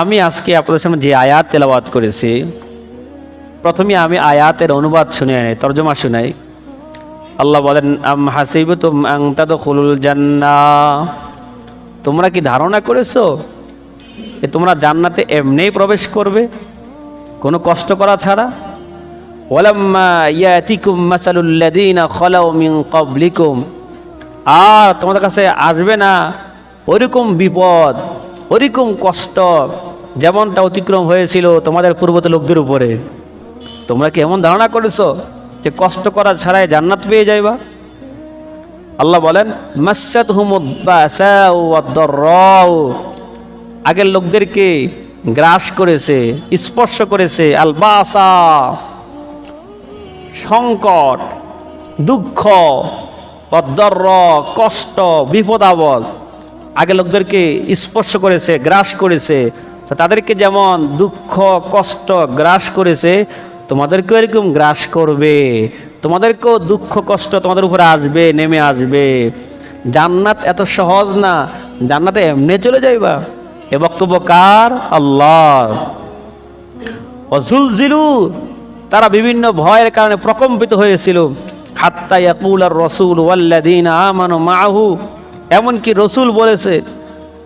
আমি আজকে আপনাদের সামনে যে আয়াত তেলাওয়াত করেছি, প্রথমে আমি আয়াতের অনুবাদ শুনে আনি তর্জমা শুনাই আল্লাহ বলেন, আম হাসিব আংতাদ খুলুল জান্না তোমরা কি ধারণা করেছ যে তোমরা জান্নাতে এমনিই প্রবেশ করবে, কোনো কষ্ট করা ছাড়া? ওয়ালাম্মা ইয়াতিকুম মাসালুল্লাযীনা খালাউ মিন ক্বাবলিকুম। আর তোমাদের কাছে আসবে না, ওরকম বিপদ, ওরকম কষ্ট। যেমনটা অতিক্রম হয়েছিল তোমাদের পূর্বত লোকদের উপরে। তোমরা কি এমন ধারণা করেছ যে কষ্ট করা ছাড়াই জান্নাত পেয়ে যাইবা? আল্লাহ বলেন আগের লোকদেরকে গ্রাস করেছে, স্পর্শ করেছে, আলবাসা, সংকট, দুঃখ অদ্দর কষ্ট বিপদ আপদ আগে লোকদেরকে স্পর্শ করেছে, গ্রাস করেছে। তো তাদেরকে যেমন দুঃখ, কষ্ট গ্রাস করেছে, তোমাদেরকেও এরকম গ্রাস করবে। তোমাদেরকেও দুঃখ, কষ্ট তোমাদের উপরে আসবে, নেমে আসবে। জান্নাত এত সহজ না, জান্নাতে এমনি চলে যাইবা। এ বক্তব্য কার? আল্লাহ অজুলজিলু তারা বিভিন্ন ভয়ের কারণে প্রকম্পিত হয়েছিল। হাত্তা ইয়াকুল আর রসুল ওয়াল্লাদিন আমানু মাহু এমনকি রসুল বলেছে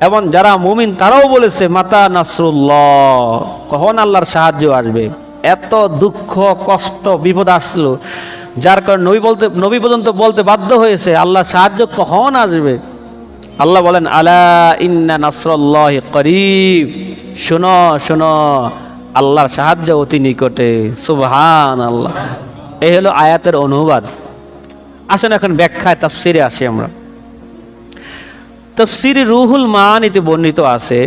এবং যারা মুমিন তারাও বলেছে, মাতা নাসরুল্লাহ, কখন আল্লাহর সাহায্য আসবে? এত দুঃখ, কষ্ট, বিপদ আসলো, যার কারণে নবী বলতে, নবী পর্যন্ত বলতে বাধ্য হয়েছে, আল্লাহর সাহায্য কখন আসবে? আল্লাহ বলেন, আলা ইন্না নাসরুল্লাহ করিব। শোনো শোনো, আল্লাহর সাহায্য অতি নিকটে। সুবহান আল্লাহ এই হলো আয়াতের অনুবাদ। আসেন এখন ব্যাখ্যায়, তাফসিরে আসি আমরা। তফসিরে রুহুল মানিতে বর্ণিত আছে,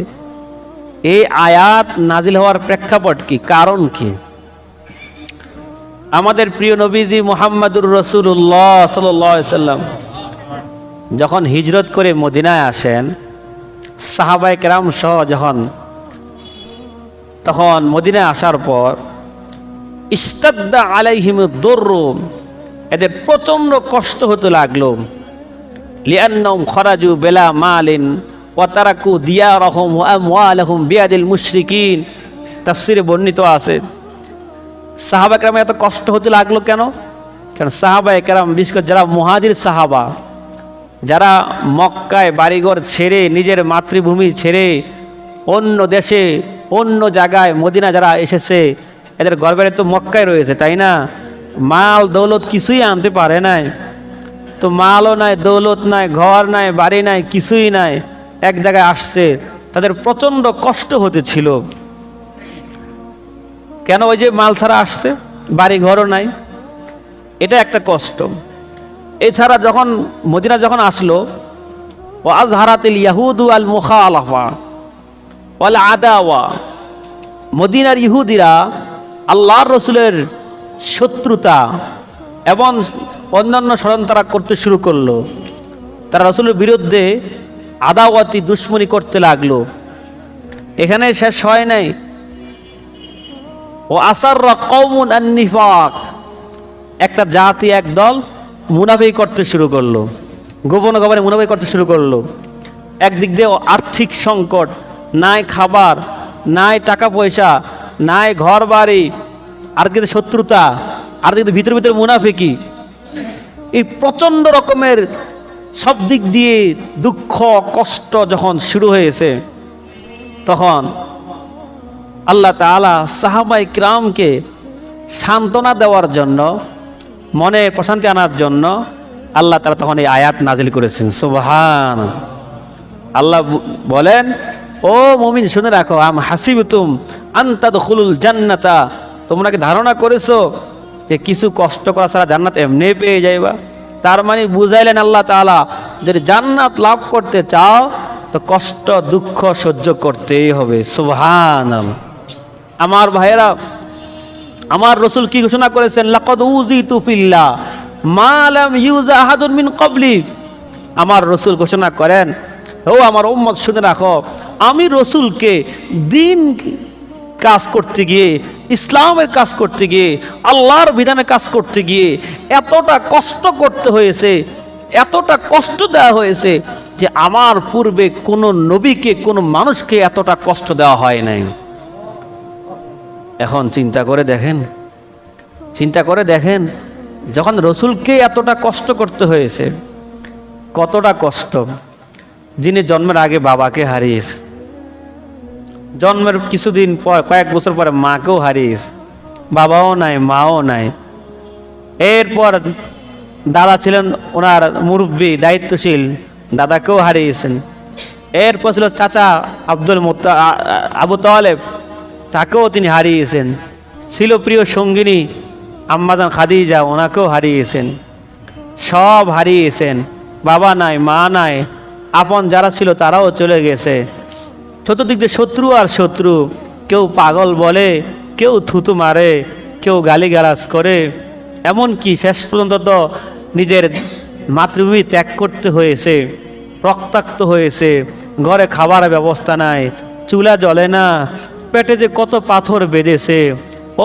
এই আয়াত নাজিল হওয়ার প্রেক্ষাপট কি? কারণ কি? আমাদের প্রিয় নবীজি মোহাম্মদুর রসুল্লাহ সাল্লাম যখন হিজরত করে মদিনায় আসেন সাহাবাই কেরাম সহ যখন তখন মদিনায় আসার পর ইস্তাদ্দা আলাইহিম দর্রুম এদের প্রচণ্ড কষ্ট হতে লাগল। লিয়ান্নম খরাজু বেলা মালিন ওয়াতারাকু দিয়া রহম ওয়ালহম বিয়াদিল মুশরিকিন। তাফসিরে বর্ণিত আছে সাহাবা কেরাম এত কষ্ট হতে লাগল কেন? কারণ সাহাবা কেরাম, বিশেষ করে যারা মহাজির সাহাবা, যারা মক্কায় বাড়িঘর ছেড়ে, নিজের মাতৃভূমি ছেড়ে, অন্য দেশে, অন্য জায়গায় মদিনা যারা এসেছে, এদের গর্বের তো মক্কায় রয়েছে, তাই না? মাল দৌলত কিছুই আনতে পারে নাই। তো মালও নাই, দৌলত নাই, ঘর নাই, বাড়ি নাই, কিছুই নাই। এক জায়গায় আসছে, তাদের প্রচণ্ড কষ্ট হতেছিল। কেন ওই যে মাল ছাড়া আসছে? বাড়ি ঘরও নাই। এটা একটা কষ্ট। এছাড়া যখন মদিনা যখন আসলো, ও আজ হারাতিল ইয়াহুদু আল মুখা আলাফা ওয়াল আদাওয়া। মদিনার ইহুদিরা আল্লাহর রসুলের শত্রুতা এবং অন্যান্য ষড়যন্ত্র তারা করতে শুরু করল। তারা রসুলের বিরুদ্ধে আদাওয়াতি দুশ্মনী করতে লাগল। এখানে শেষ হয় নাই। ও আসার কৌমুন একটা জাতি একদল মুনাফি করতে শুরু করল। গোপন গোপনে মুনাফি করতে শুরু করল। একদিক দিয়ে আর্থিক সংকট, নাই খাবার, নাই টাকা পয়সা, নাই ঘর বাড়ি আর কিন্তু শত্রুতা আর কিন্তু ভিতরে ভিতরে মুনাফিকি। এই প্রচণ্ড রকমের সব দিক দিয়ে দুঃখ, কষ্ট যখন শুরু হয়েছে, তখন আল্লাহ তালা সাহাবাই ক্রামকে সান্ত্বনা দেওয়ার জন্য, মনে প্রশান্তি আনার জন্য আল্লাহ তারা তখন এই আয়াত নাজিল করেছেন। সুবহান। আল্লাহ বলেন, ও মমিন, শুনে রাখো, আম হাসিব তুম আন্তাদ খুলুল জান্নাতা। তোমরা কি ধারণা করেছ যে কিছু কষ্ট করা ছাড়া জান্নাত এমনি পেয়ে যাইবা। তার মানে বুঝাইলেন আল্লাহ তালা যদি জান্নাত লাভ করতে চাও, তো কষ্ট, দুঃখ সহ্য করতেই হবে। সুবহান আমার ভাইয়েরা, আমার রসুল কি ঘোষণা করেছেন? লাকদ উজি তুফিল্লা মালাম ইউজা মিন কবলি আমার রসুল ঘোষণা করেন, ও আমার উম্মত শুনে রাখো, আমি রসুলকে দিন কাজ করতে গিয়ে ইসলামের কাজ করতে গিয়ে, আল্লাহর বিধানে কাজ করতে গিয়ে এতটা কষ্ট করতে হয়েছে, এতটা কষ্ট দেওয়া হয়েছে যে আমার পূর্বে কোনো নবীকে, কোনো মানুষকে এতটা কষ্ট দেওয়া হয় নাই। এখন চিন্তা করে দেখেন, চিন্তা করে দেখেন, যখন রসুলকে এতটা কষ্ট করতে হয়েছে, কতটা কষ্ট, যিনি জন্মের আগে বাবাকে হারিয়েছে। জন্মের কিছুদিন পর, কয়েক বছর পরে মাকেও হারিয়েছে, বাবাও নাই, মাও নাই। এরপর দাদা ছিলেন ওনার মুরব্বী, দায়িত্বশীল, দাদাকেও হারিয়েছেন। এরপর ছিল চাচা আব্দুল মোত্তা আবু তালেব, তাকেও তিনি হারিয়েছেন। ছিল প্রিয় সঙ্গিনী আম্মাজান খাদিজা, ওনাকেও হারিয়েছেন। সব হারিয়েছেন। বাবা নাই, মা নাই, আপন যারা ছিল তারাও চলে গেছে। চতুর্দিক দিয়ে শত্রু আর শত্রু। কেউ পাগল বলে, কেউ থুতু মারে, কেউ গালিগালাজ করে। এমন কি শেষ পর্যন্ত তো নিজের মাতৃভূমি ত্যাগ করতে হয়েছে, রক্তাক্ত হয়েছে, ঘরে খাবার ব্যবস্থা নাই, চুলা জ্বলে না, পেটে যে কত পাথর বেঁধেছে।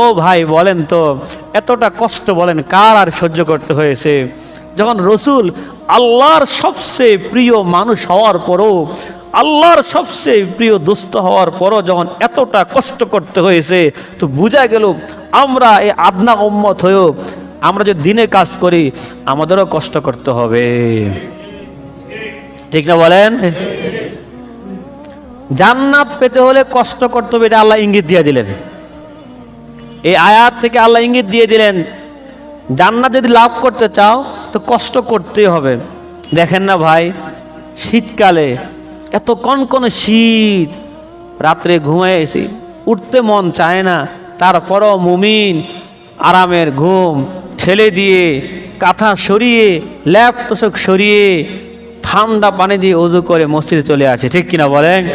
ও ভাই, বলেন তো, এতটা কষ্ট বলেন, কার আর সহ্য করতে হয়েছে? যখন রসুল আল্লাহর সবচেয়ে প্রিয় মানুষ হওয়ার পরও আল্লাহর সবচেয়ে প্রিয় দুস্থ হওয়ার পরও যখন এতটা কষ্ট করতে হয়েছে, তো বোঝা গেল আমরা এই আদনা উম্মত হয়েও আমরা যে দিনে কাজ করি, আমাদেরও কষ্ট করতে হবে। ঠিক না বলেন? জান্নাত পেতে হলে কষ্ট করতে হবে, এটা আল্লাহ ইঙ্গিত দিয়ে দিলেন। এই আয়াত থেকে আল্লাহ ইঙ্গিত দিয়ে দিলেন, জান্নাত যদি লাভ করতে চাও, তো কষ্ট করতেই হবে। দেখেন না ভাই, শীতকালে এত কনকনে শীত। রাত্রে এসি উঠতে মন চায় না। তারপরও মুমিন আরামের ঘুম ঠেলে দিয়ে কাঁথা সরিয়ে, ল্যাপ তোষক সরিয়ে ঠান্ডা পানি দিয়ে অজু করে মসজিদে চলে আসে। ঠিক কিনা বলেন?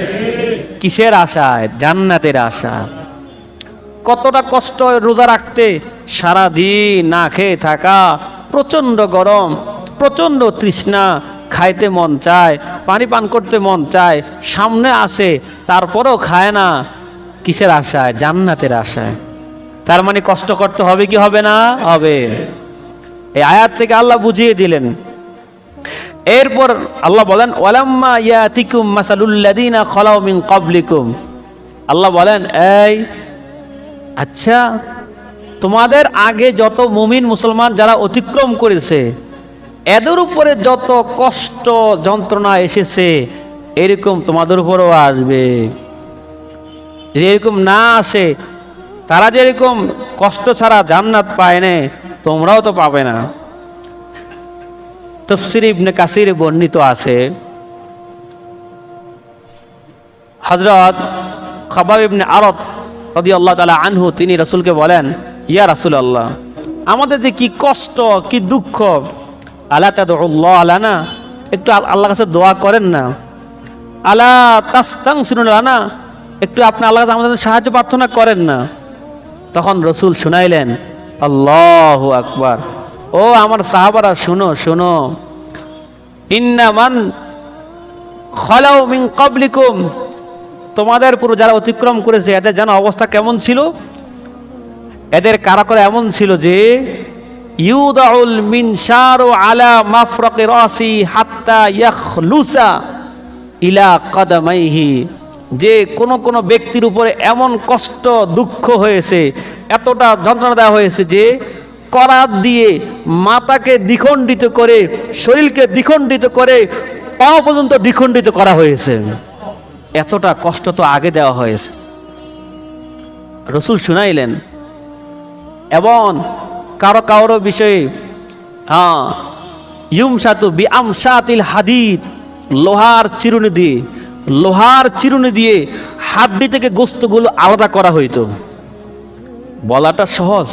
কিসের আশায় জান্নাতের আশা। কতটা কষ্ট রোজা রাখতে সারা দিন না খেয়ে থাকা, প্রচণ্ড গরম, প্রচণ্ড তৃষ্ণা খাইতে মন চায়, পানি পান করতে মন চায়, সামনে আসে, তারপরেও খায় না। কিসের আশায়? জান্নাতের আশায়। তার মানে কষ্ট করতে হবে কি হবে না? হবে। এই আয়াত থেকে আল্লাহ বুঝিয়ে দিলেন। এরপর আল্লাহ বলেন, ওয়ালাম্মা ইয়াতিকুম মাসালুল্লাদিনা খলাউ মিন ক্বাবলিকুম। আল্লাহ বলেন, এই আচ্ছা তোমাদের আগে যত মুমিন মুসলমান যারা অতিক্রম করেছে এদের উপরে যত কষ্ট যন্ত্রণা এসেছে, এরকম তোমাদের উপরেও আসবে। যদি এরকম না আসে, তারা যেরকম কষ্ট ছাড়া জান্নাত পায় না, তোমরাও তো পাবে না। তফসির ইবনে কাসির বর্ণিত আছে হজরত খবাব ইবনে আরত রদি আল্লাহ তালা আনহু, তিনি রসুলকে বলেন, ইয়া রাসুল আল্লাহ আমাদের যে কি কষ্ট, কি দুঃখ আল্লাহ তাদুল্লাহ আল্লাহ না একটু আল- আল্লাহর কাছে দোয়া করেন না। আল্লাহ তাস্তাং শুনুন না একটু আপনি আল্লাহ কাছে আমাদের সাহায্য প্রার্থনা করেন না। তখন রসুল শুনাইলেন, আল্লাহ আকবার। ও আমার সাহাবারা, শুনো শুনো। ইন্নামান খলাও মিন কবলিকুম তোমাদের পুরো যারা অতিক্রম করেছে, এদের যেন অবস্থা কেমন ছিল? এদের কারাকর এমন ছিল যে ইউদাউল মিনশারু আলা মাফরাকি রাসি হাত্তা ইয়াখলুসা ইলা কদামাইহি। যে কোন কোন ব্যক্তির উপরে এমন কষ্ট, দুঃখ হয়েছে, এতটা যন্ত্রণা দেওয়া হয়েছে যে করাত দিয়ে মাতাকে দ্বিখণ্ডিত করে, শরীরকে দ্বিখণ্ডিত করে পা পর্যন্ত দ্বিখণ্ডিত করা হয়েছে। এতটা কষ্ট তো আগে দেওয়া হয়েছে। রসুল শুনাইলেন এবং কারও কারও বিষয়ে হ্যাঁ ইউম সাতু বি আমসাতিল হাদিদ, লোহার চিরুনি দিয়ে, লোহার চিরুনি দিয়ে হাড্ডি থেকে গোস্তগুলো আলাদা করা হইতো। বলাটা সহজ।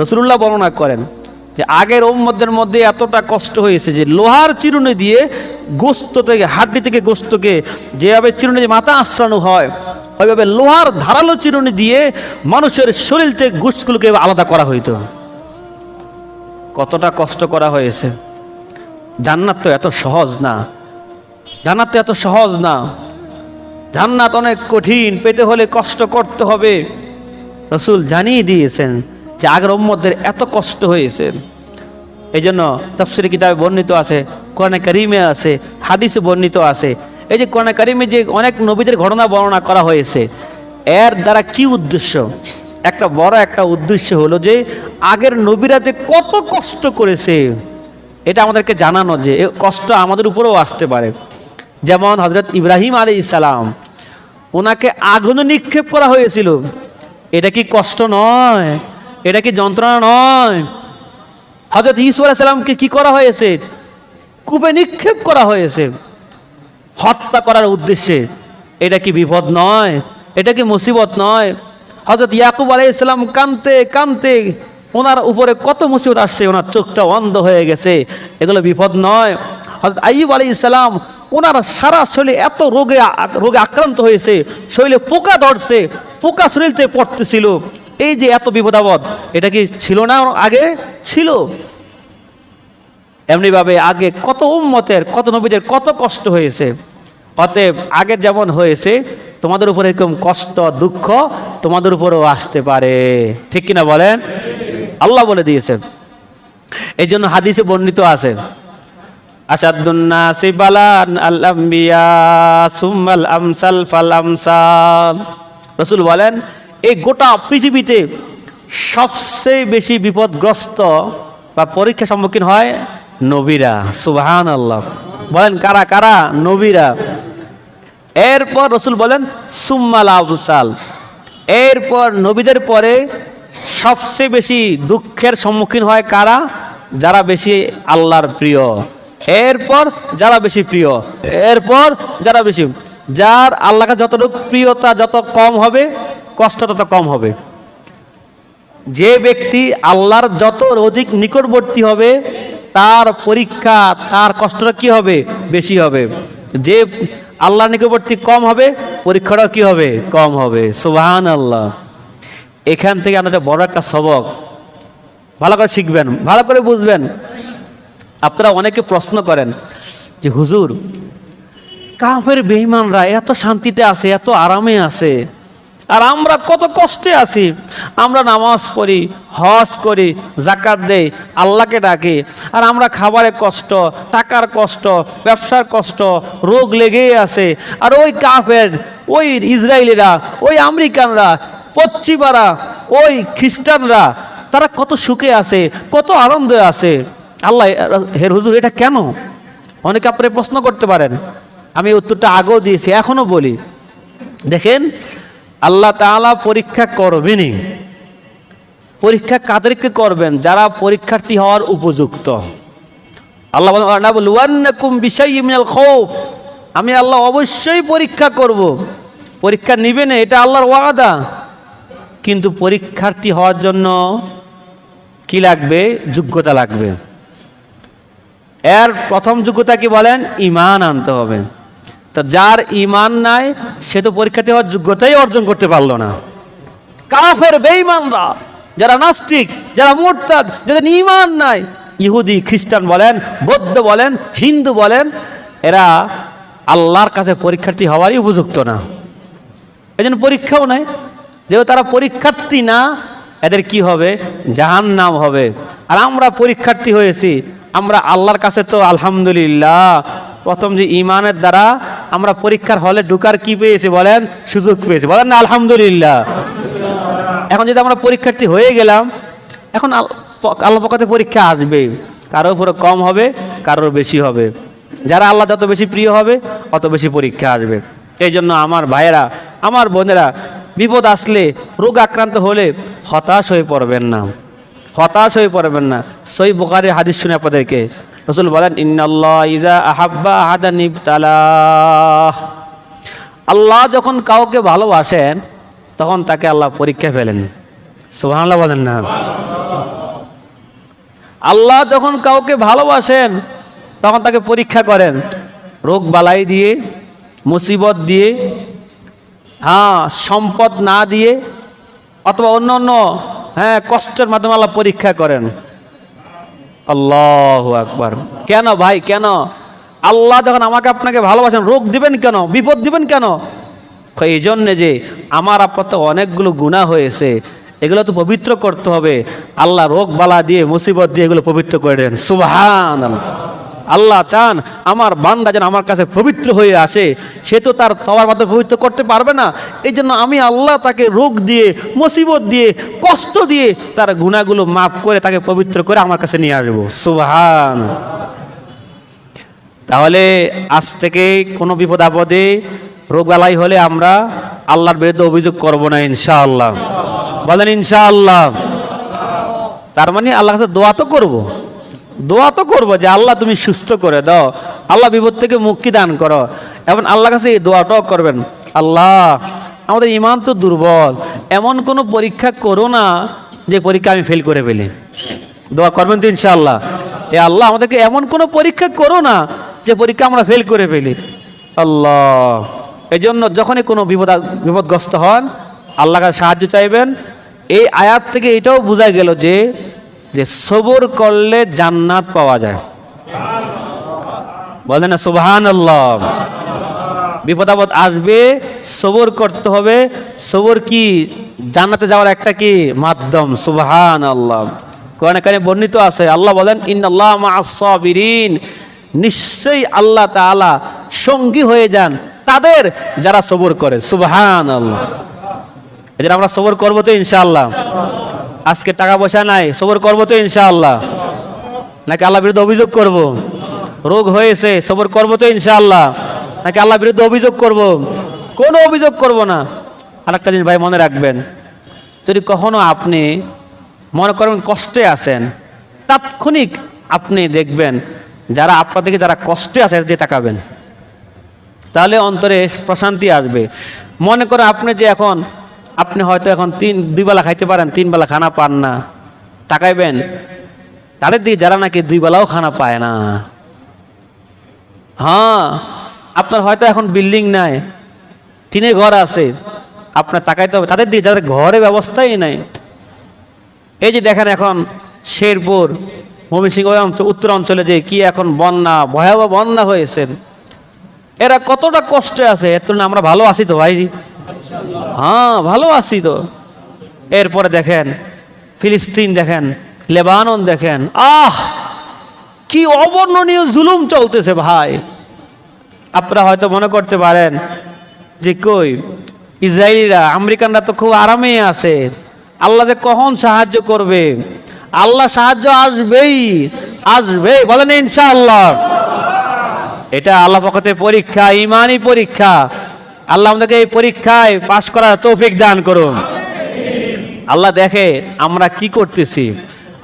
রসুল্লাহ বর্ণনা করেন যে আগের ওম্মদের মধ্যে এতটা কষ্ট হয়েছে যে লোহার চিরুনি দিয়ে গোস্ত থেকে, হাড্ডি থেকে গোস্তকে যেভাবে চিরুনি মাথা আশ্রানো হয়, ওইভাবে লোহার ধারালো চিরুনি দিয়ে মানুষের শরীর থেকে গোস্তগুলোকে আলাদা করা হইতো। কতটা কষ্ট করা হয়েছে। জান্নাত তো এত সহজ না। জান্নাত তো এত সহজ না। জান্নাত অনেক কঠিন, পেতে হলে কষ্ট করতে হবে। রসুল জানিয়ে দিয়েছেন যে আগের উম্মদের এত কষ্ট হয়েছে। এই জন্য তফসির কিতাবে বর্ণিত আছে, কোরআনে কারিমে আছে, হাদিসে বর্ণিত আছে। এই যে কোরআনে কারিমে যে অনেক নবীদের ঘটনা বর্ণনা করা হয়েছে, এর দ্বারা কি উদ্দেশ্য? একটা বড় একটা উদ্দেশ্য হলো যে আগের নবীরা যে কত কষ্ট করেছে, এটা আমাদেরকে জানানো যে কষ্ট আমাদের উপরেও আসতে পারে। যেমন হজরত ইব্রাহিম আলী ইসালাম ওনাকে আগুনে নিক্ষেপ করা হয়েছিল। এটা কি কষ্ট নয়? এটা কি যন্ত্রণা নয়? হজরত ইসু আলাইসাল্লামকে কি করা হয়েছে? কূপে নিক্ষেপ করা হয়েছে। হত্যা করার উদ্দেশ্যে। এটা কি বিপদ নয়? এটা কি মুসিবত নয়? হজরত ইয়াকুব আলাইসাল্লাম কানতে কানতে ওনার উপরে কত মুসিবত আসছে, ওনার চোখটা অন্ধ হয়ে গেছে। এগুলো বিপদ নয়। হজরত আইব আলী ইসলাম ওনার সারা শরীরে এত রোগে রোগে আক্রান্ত হয়েছে, শরীরে পোকা ধরছে, পোকা শরীরতে পড়তেছিল। এই যে এত বিপদাবদ এটা কি ছিল না আগে? ছিল। এমনিভাবে আগে কত উম্মতের, কত নবীদের কত কষ্ট হয়েছে। অতএব আগে যেমন হয়েছে তোমাদের উপর এরকম কষ্ট, দুঃখ তোমাদের উপরেও আসতে পারে। ঠিক কিনা বলেন? আল্লাহ বলে দিয়েছেন এই জন্য হাদিসে বর্ণিত আছে আসাদুন্নাসি বালান আল আম্বিয়া সুম্মাল আমসাল ফাল আমসাল রসুল বলেন, এই গোটা পৃথিবীতে সবচেয়ে বেশি বিপদগ্রস্ত বা পরীক্ষার সম্মুখীন হয় নবীরা। সুবহান আল্লাহ বলেন, কারা কারা? নবীরা। এরপর রসুল বলেন, সুম্মাল আবসাল এরপর নবীদের পরে সবচেয়ে বেশি দুঃখের সম্মুখীন হয় কারা? যারা বেশি আল্লাহর প্রিয়। এরপর যারা বেশি প্রিয়। এরপর যারা বেশি, যার আল্লাহকে যতটুকু প্রিয়তা যত কম হবে, কষ্ট তত কম হবে। যে ব্যক্তি আল্লাহর যত অধিক নিকটবর্তী হবে, তার পরীক্ষা, তার কষ্টটা কি হবে? বেশি হবে। যে আল্লাহর নিকটবর্তী কম হবে, পরীক্ষাটাও কি হবে? কম হবে। সুবাহান আল্লাহ এখান থেকে আপনাদের বড় একটা সবক। ভালো করে শিখবেন, ভালো করে বুঝবেন। আপনারা অনেকে প্রশ্ন করেন যে, হুজুর, কাফের বেঈমানরা এত শান্তিতে আছে, এত আরামে আছে। আর আমরা কত কষ্টে আছি। আমরা নামাজ পড়ি, হজ করি জাকাত দেই, আল্লাহকে ডাকি। আর আমরা খাবারের কষ্ট, টাকার কষ্ট, ব্যবসার কষ্ট, রোগ লেগেই আছে। আর ওই কাফের, ওই ইসরায়েলিরা, ওই আমেরিকানরা, পশ্চিমারা, ওই খ্রিস্টানরা, তারা কত সুখে আছে, কত আনন্দে আছে। আল্লাহ হের হুজুর, এটা কেন? অনেকে আপনি প্রশ্ন করতে পারেন। আমি উত্তরটা আগেও দিয়েছি, এখনও বলি। দেখেন আল্লাহ তাআলা পরীক্ষা করবেনই। পরীক্ষা কাদেরকে করবেন? যারা পরীক্ষার্থী হওয়ার উপযুক্ত। আল্লাহ খৌফ। আমি আল্লাহ অবশ্যই পরীক্ষা করব। পরীক্ষা নিবে না, এটা আল্লাহর ওয়াদা। কিন্তু পরীক্ষার্থী হওয়ার জন্য কি লাগবে? যোগ্যতা লাগবে। এর প্রথম যোগ্যতা কি বলেন? ইমান আনতে হবে। তো যার ইমান নাই, সে তো পরীক্ষার্থী হওয়ার যোগ্যতাই অর্জন করতে পারল না। কাফের, বেঈমানরা, যারা নাস্তিক, যারা মোরতাদ, যাদের ইমান নাই, ইহুদি, খ্রিস্টান বলেন, বৌদ্ধ বলেন, হিন্দু বলেন, এরা আল্লাহর কাছে পরীক্ষার্থী হওয়ারই উপযুক্ত না। এই জন্য পরীক্ষাও নাই। যেহেতু তারা পরীক্ষার্থী না, এদের কি হবে? জাহান নাম হবে। আর আমরা পরীক্ষার্থী হয়েছি, আমরা আল্লাহর কাছে তো আলহামদুলিল্লাহ প্রথম যে ইমানের দ্বারা আমরা পরীক্ষার হলে ঢুকার কি পেয়েছি বলেন? সুযোগ পেয়েছি। বলেন না, আলহামদুলিল্লাহ। এখন যদি আমরা পরীক্ষার্থী হয়ে গেলাম, এখন আল- আল্লাহ পক্ষতে পরীক্ষা আসবে কারোর উপরে কম হবে, কারোর বেশি হবে। যারা আল্লাহ যত বেশি প্রিয় হবে, অত বেশি পরীক্ষা আসবে। এই জন্য আমার ভাইয়েরা, আমার বোনেরা, বিপদ আসলে, রোগ আক্রান্ত হলে হতাশ হয়ে পড়বেন না। হতাশ হয়ে পড়বেন না। সই বোকারে হাদিস শুনে আপনাদেরকে রসুল বলেন, ইন্নাল্লাহ ইজা আল্লাহ যখন কাউকে ভালোবাসেন, তখন তাকে আল্লাহ পরীক্ষা ফেলেন। সুবহানাল্লাহ বলেন না। আল্লাহ যখন কাউকে ভালোবাসেন, তখন তাকে পরীক্ষা করেন। রোগ বালাই দিয়ে, মুসিবত দিয়ে হ্যাঁ সম্পদ না দিয়ে, অথবা অন্য অন্য হ্যাঁ কষ্টের মাধ্যমে আল্লাহ পরীক্ষা করেন। আল্লাহ আকবার। কেন ভাই, কেন? আল্লাহ যখন আমাকে আপনাকে ভালোবাসেন, রোগ দিবেন কেন? বিপদ দিবেন কেন? এই জন্যে যে আমার আপনার তো অনেকগুলো গুণা হয়েছে, এগুলো তো পবিত্র করতে হবে। আল্লাহ রোগ বালা দিয়ে, মুসিবত দিয়ে এগুলো পবিত্র করে দেন। সুবহান আল্লাহ চান আমার বান্দা যেন আমার কাছে পবিত্র হয়ে আসে। সে তো তার তবার মাধ্যমে পবিত্র করতে পারবে না। এই জন্য আমি আল্লাহ তাকে রোগ দিয়ে, মুসিবত দিয়ে, কষ্ট দিয়ে তার গুণাগুলো মাফ করে তাকে পবিত্র করে আমার কাছে নিয়ে আসব। সুবহান। তাহলে আজ থেকে কোনো বিপদ আপদে রোগবালাই হলে আমরা আল্লাহর বিরুদ্ধে অভিযোগ করব না ইনশাআল্লাহ। বলেন ইনশাআল্লাহ। তার মানে আল্লাহর কাছে দোয়া তো করব। দোয়া তো করব যে আল্লাহ তুমি সুস্থ করে দাও। আল্লাহ বিপদ থেকে মুক্তি দান করো। এবং আল্লাহ কাছে এই দোয়াটাও করবেন। আল্লাহ, আমাদের ইমান তো দুর্বল। এমন কোনো পরীক্ষা করো না যে পরীক্ষা আমি ফেল করে ফেলি। দোয়া করবেন তো ইনশাআল্লাহ। এ আল্লাহ, আমাদেরকে এমন কোনো পরীক্ষা করো না যে পরীক্ষা আমরা ফেল করে ফেলি। আল্লাহ এই জন্য যখনই কোনো বিপদ বিপদগ্রস্ত হন, আল্লাহ কাছে সাহায্য চাইবেন। এই আয়াত থেকে এটাও বোঝা গেল যে যে সবর করলে জান্নাত পাওয়া যায়। বলে না সুবহান আল্লাহ বিপদ আপদ আসবে, সবর করতে হবে। সবর কি, জান্নাতে যাওয়ার একটা কি, মাধ্যম সুবহান আল্লাহ কোরআনে কানে বর্ণিত আছে, আল্লাহ বলেন, ইন্নাল্লাহ মা'আস-সাবিরিন। নিশ্চয়ই আল্লাহ তাআলা সঙ্গী হয়ে যান তাদের যারা সবর করে সুবহান আল্লাহ আমরা সবর করব তো ইনশাআল্লাহ। আজকে টাকা পয়সা নাই, সবর করব তো ইনশাআল্লাহ। নাকি আল্লাহ বিরুদ্ধে অভিযোগ করব? রোগ হয়েছে, সবর করব তো ইনশাআল্লাহ। নাকি আল্লাহ বিরুদ্ধে অভিযোগ করব? কোনো অভিযোগ করব না। আর একটা জিনিস ভাই মনে রাখবেন, যদি কখনো আপনি মনে করবেন কষ্টে আছেন, তাৎক্ষণিক আপনি দেখবেন যারা আপনার থেকে যারা কষ্টে আছে দিয়ে তাকাবেন। তাহলে অন্তরে প্রশান্তি আসবে। মনে করেন আপনি যে এখন আপনি হয়তো এখন তিন, দুই বেলা খাইতে পারেন, তিন বেলা খানা পান না। তাকাইবেন। তাদের দিকে যারা নাকি দুই বেলাও খানা পায় না। হ্যাঁ আপনার হয়তো এখন বিল্ডিং নাই, টিনের ঘর আছে, আপনার তাকাইতে হবে। তাদের দিকে যাদের ঘরে ব্যবস্থাই নাই। এই যে দেখেন এখন শেরপুর ওই অঞ্চল উত্তর অঞ্চলে যে কি এখন বন্যা, ভয়াবহ বন্যা হয়েছে। এরা কতটা কষ্টে আছে, এর তুলনায় আমরা ভালো আছি তো ভাই। হ্যাঁ ভালো আছি তো। এরপরে দেখেন, ফিলিস্তিন দেখেন, লেবানন দেখেন, আহ! কি অবর্ণনীয় জুলুম চলতেছে ভাই। আপনারা হয়তো মনে করতে পারেন যে কই, ইসরায়েলিরা, আমেরিকানরা তো খুব আরামেই আছে। আল্লাহ যে কখন সাহায্য করবে? আল্লাহ সাহায্য আসবেই আসবেই। বলেন ইনশাআল্লাহ। এটা আল্লাহ পক্ষতে পরীক্ষা, ইমানই পরীক্ষা। আল্লাহ আমাদেরকে এই পরীক্ষায় পাশ করার তৌফিক দান করুন। আল্লাহ দেখে আমরা কি করতেছি।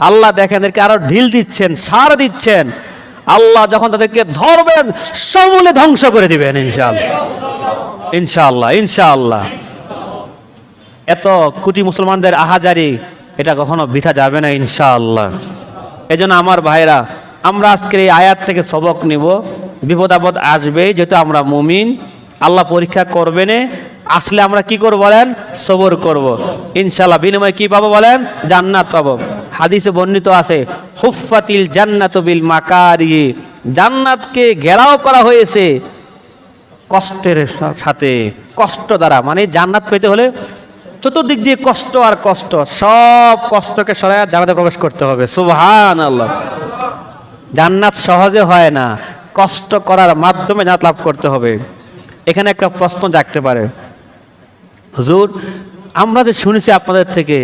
আল্লাহ দেখেন এদেরকে আরও ঢিল দিচ্ছেন, সার দিচ্ছেন। আল্লাহ যখন তাদেরকে ধরবেন, সমূলে ধ্বংস করে দিবেন, ইনশাআল্লাহ। ইনশাআল্লাহ ইনশাআল্লাহ। এত কোটি মুসলমানদের আহাজারি, এটা কখনো বিঠা যাবে না, ইনশাআল্লাহ। এই জন্য আমার ভাইরা, আমরা আজকের এই আয়াত থেকে সবক নিব। বিপদ আপদ আসবে যেহেতু আমরা মুমিন। আল্লাহ পরীক্ষা করবেনে আসলে আমরা কি করব বলেন? সবর করব। ইনশাল্লাহ বিনিময়ে কি পাবো বলেন? জান্নাত পাবো। হাদিসে বর্ণিত আছে হুফাতিল জান্নাত বিল মাকারি। জান্নাতকে ঘেরাও করা হয়েছে কষ্টের সাথে। কষ্ট দ্বারা। মানে জান্নাত পেতে হলে চতুর্দিক দিয়ে কষ্ট আর কষ্ট। সব কষ্টকে সরাই জান্নাতে প্রবেশ করতে হবে। সুহান আল্লাহ জান্নাত সহজে হয় না। কষ্ট করার মাধ্যমে জান্নাত লাভ করতে হবে। এখানে একটা প্রশ্ন জাগতে পারে। হুজুর, আমরা যে শুনেছি আপনাদের থেকে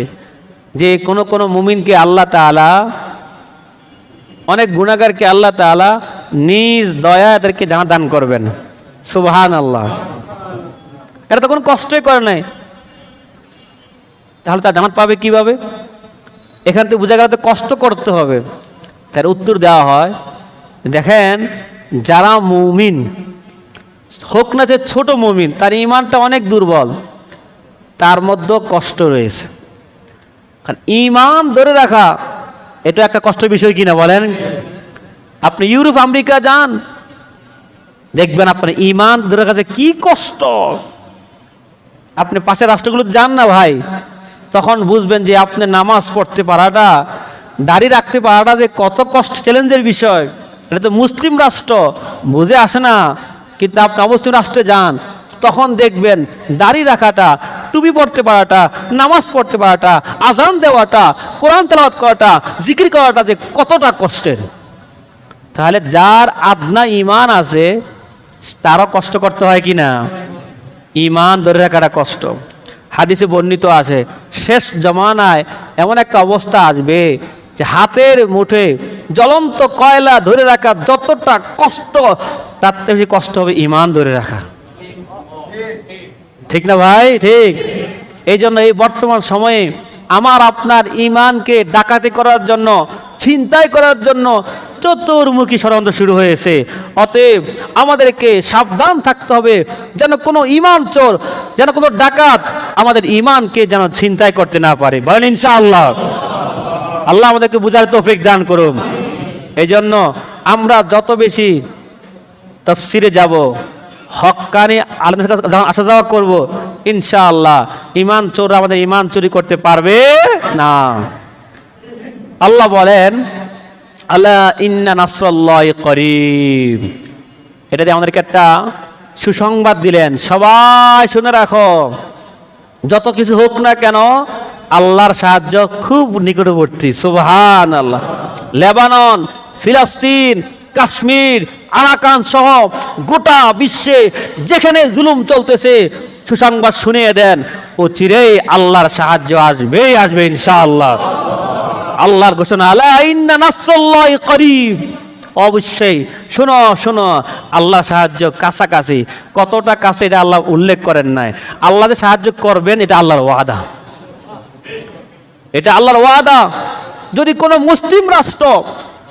যে কোন কোন মুমিনকে আল্লাহ তাআলা, অনেক গুণাগারকে আল্লাহ তাআলা নিজ দয়া এদেরকে জানা দান করবেন। সুবহান আল্লাহ এটা তো কোনো কষ্টই করে নাই। তাহলে তার জামাত পাবে কীভাবে? এখান থেকে বোঝা গেল তো কষ্ট করতে হবে। তার উত্তর দেওয়া হয়, দেখেন, যারা মুমিন হোক না যে ছোট মুমিন, তার ইমানটা অনেক দুর্বল। তার মধ্যেও কষ্ট রয়েছে। কারণ ইমান ধরে রাখা এটা একটা কষ্ট বিষয় কিনা বলেন? আপনি ইউরোপ, আমেরিকা যান, দেখবেন আপনার ইমান ধরে কাছে কি কষ্ট। আপনি পাশের রাষ্ট্রগুলো যান না ভাই, তখন বুঝবেন যে আপনি নামাজ পড়তে পারাটা, দাড়ি রাখতে পারাটা যে কত কষ্ট চ্যালেঞ্জের বিষয়। এটা তো মুসলিম রাষ্ট্র, বুঝে আসে না। কিন্তু আপনি অবশ্যই রাষ্ট্রে যান, তখন দেখবেন দাড়ি রাখাটা, টুপি পড়তে পারাটা, নামাজ পড়তে পারাটা, আজান দেওয়াটা, কোরআন তেলাওয়াত করাটা, জিকির করাটা যে কতটা কষ্টের। তাহলে যার আদনা ইমান আছে, তারও কষ্ট করতে হয় কি না ইমান ধরে রাখাটা কষ্ট। হাদিসে বর্ণিত আছে, শেষ জমানায় এমন একটা অবস্থা আসবে যে হাতের মুঠে জ্বলন্ত কয়লা ধরে রাখা যতটা কষ্ট, তার থেকে বেশি কষ্ট হবে ইমান ধরে রাখা। ঠিক না ভাই? ঠিক। এই জন্য এই বর্তমান সময়ে আমার, আপনার ইমানকে ডাকাতি করার জন্য, ছিনতাই করার জন্য চতুর্মুখী ষড়যন্ত্র শুরু হয়েছে। অতএব আমাদেরকে সাবধান থাকতে হবে যেন কোনো ইমান চোর, যেন কোনো ডাকাত আমাদের ইমানকে যেন ছিনতাই করতে না পারে। বলেন ইনশাআল্লাহ। আল্লাহ আমাদেরকে বুঝার তৌফিক দান করুন। এই জন্য আমরা যত বেশি তফসিরে যাব হক্কানি আলমের কাছে আসা যাওয়া করব, ইনশাআল্লাহ ইমান চোর আমাদের ইমান চুরি করতে পারবে না। আল্লাহ বলেন আল্লাহ ইন্না নাসল্লাহ করিম। এটা দিয়ে আমাদেরকে একটা সুসংবাদ দিলেন। সবাই শুনে রাখো, যত কিছু হোক না কেন আল্লাহর সাহায্য খুব নিকটবর্তী সুবহান আল্লাহ লেবানন, ফিলিস্তিন, কাশ্মীর, আরাকান সহ গোটা বিশ্বে যেখানে জুলুম চলতেছে, সুসংবাদ শুনিয়ে দেন, ও চিরেই আল্লাহর সাহায্য আসবেই, আসবে ইনশাআল্লাহ। আল্লাহর ঘোষণা আলা ইন্না নাসরুল্লাহি করিব। অবশ্যই, শোনো শোনো আল্লাহ সাহায্য কাছাকাছি। কতটা কাছে এটা আল্লাহ উল্লেখ করেন নাই। আল্লাহ যে সাহায্য করবেন, এটা আল্লাহর ওয়াদা। এটা আল্লাহর ওয়াদা। যদি কোনো মুসলিম রাষ্ট্র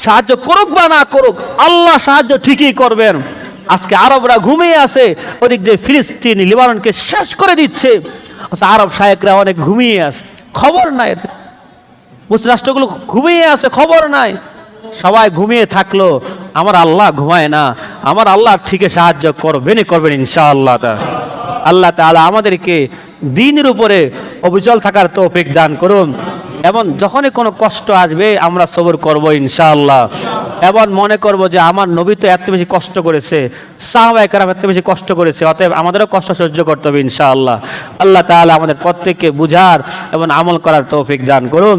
সাহায্য করুক বা না করুক আল্লাহ সাহায্য ঠিকই করবেন। আজকে আরবরা ঘুমিয়ে আছে ওদিক দিয়ে ফিলিস্তিন লিবাননকে শেষ করে দিচ্ছে। আচ্ছা, আরব শায়েকরা অনেক ঘুমিয়ে আছে খবর নাই মুসলিম রাষ্ট্রগুলো ঘুমিয়ে আছে খবর নাই। সবাই ঘুমিয়ে থাকল আমার আল্লাহ ঘুমায় না আমার আল্লাহ ঠিকই সাহায্য করবেনই করবেন ইনশাআল্লাহ তা। আল্লাহ তাআলা আমাদেরকে দিনের উপরে অবিচল থাকার তৌফিক দান করুন। এবং যখনই কোনো কষ্ট আসবে, আমরা সবর করব ইনশাআল্লাহ। এবং মনে করব যে আমার নবী তো এত বেশি কষ্ট করেছে সাহবা একরাম এত বেশি কষ্ট করেছে, অতএব আমাদেরও কষ্ট সহ্য করতে হবে ইনশাআল্লাহ। আল্লাহ তাহলে আমাদের প্রত্যেককে বুঝার এবং আমল করার তৌফিক দান করুন।